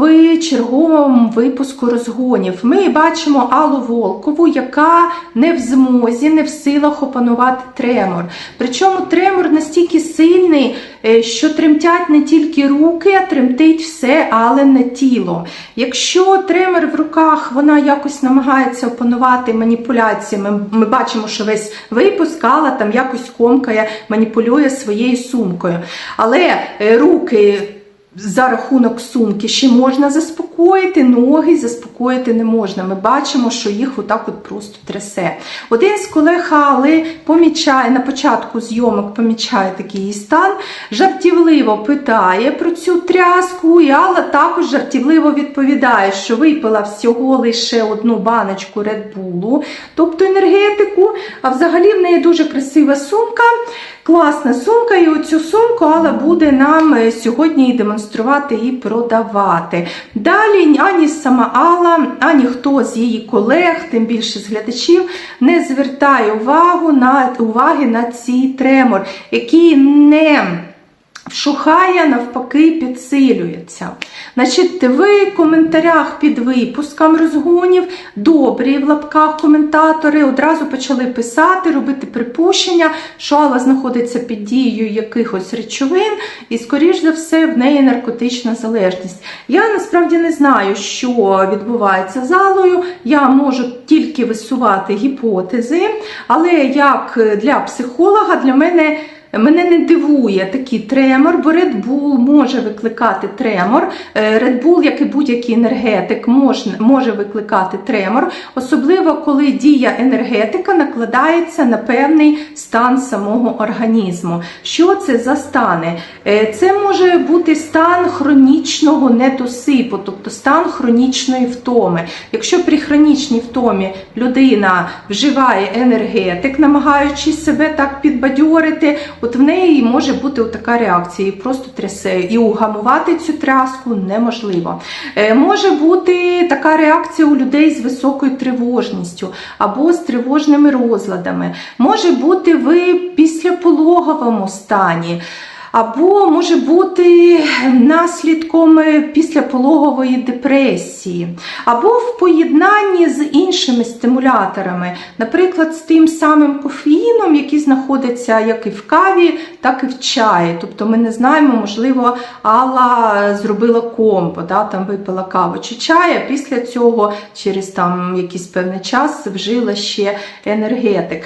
В черговому випуску розгонів ми бачимо Аллу Волкову, яка не в змозі, не в силах опанувати тремор. Причому тремор настільки сильний, е, що тремтять не тільки руки, а тремтить все, але не тіло. Якщо тремор в руках вона якось намагається опанувати маніпуляціями, ми бачимо, що весь випуск Алла там якось комкає, маніпулює своєю сумкою. Але е, руки за рахунок сумки ще можна заспокоїти, ноги заспокоїти не можна. Ми бачимо, що їх отак от просто трясе. Один з колег Алли помічає на початку зйомок, помічає такий її стан, жартівливо питає про цю тряску, і Алла також жартівливо відповідає, що випила всього лише одну баночку Red Bull, тобто енергетику, а взагалі в неї дуже красива сумка. Класна сумка, і оцю сумку Алла буде нам е, сьогодні і демонструвати і продавати. Далі ані сама Алла, ані хто з її колег, тим більше з глядачів, не звертає увагу на, уваги на цей тремор, який не вшухає, навпаки, підсилюється. Значить, ви в коментарях під випуском розгонів, добрі в лапках коментатори одразу почали писати, робити припущення, що Алла знаходиться під дією якихось речовин, і, скоріш за все, в неї наркотична залежність. Я насправді не знаю, що відбувається з Аллою. Я можу тільки висувати гіпотези, але як для психолога, для мене. Мене не дивує такий тремор, бо Red Bull може викликати тремор. Е, Red Bull, як і будь-який енергетик, може, викликати тремор, особливо коли дія енергетика накладається на певний стан самого організму. Що це за стани? Е, Це може бути стан хронічного недосипу, тобто стан хронічної втоми. Якщо при хронічній втомі людина вживає енергетик, намагаючись себе так підбадьорити, От в неї може бути така реакція, і просто трясе. І угамувати цю тряску неможливо. Е, може бути така реакція у людей з високою тривожністю або з тривожними розладами. Може бути ви після пологовому стані. Або може бути наслідком післяпологової депресії, або в поєднанні з іншими стимуляторами, наприклад, з тим самим кофеїном, який знаходиться як і в каві, так і в чаї. Тобто ми не знаємо, можливо, Алла зробила комбо, да, там випила каву чи чай, після цього через там якийсь певний час вжила ще енергетик.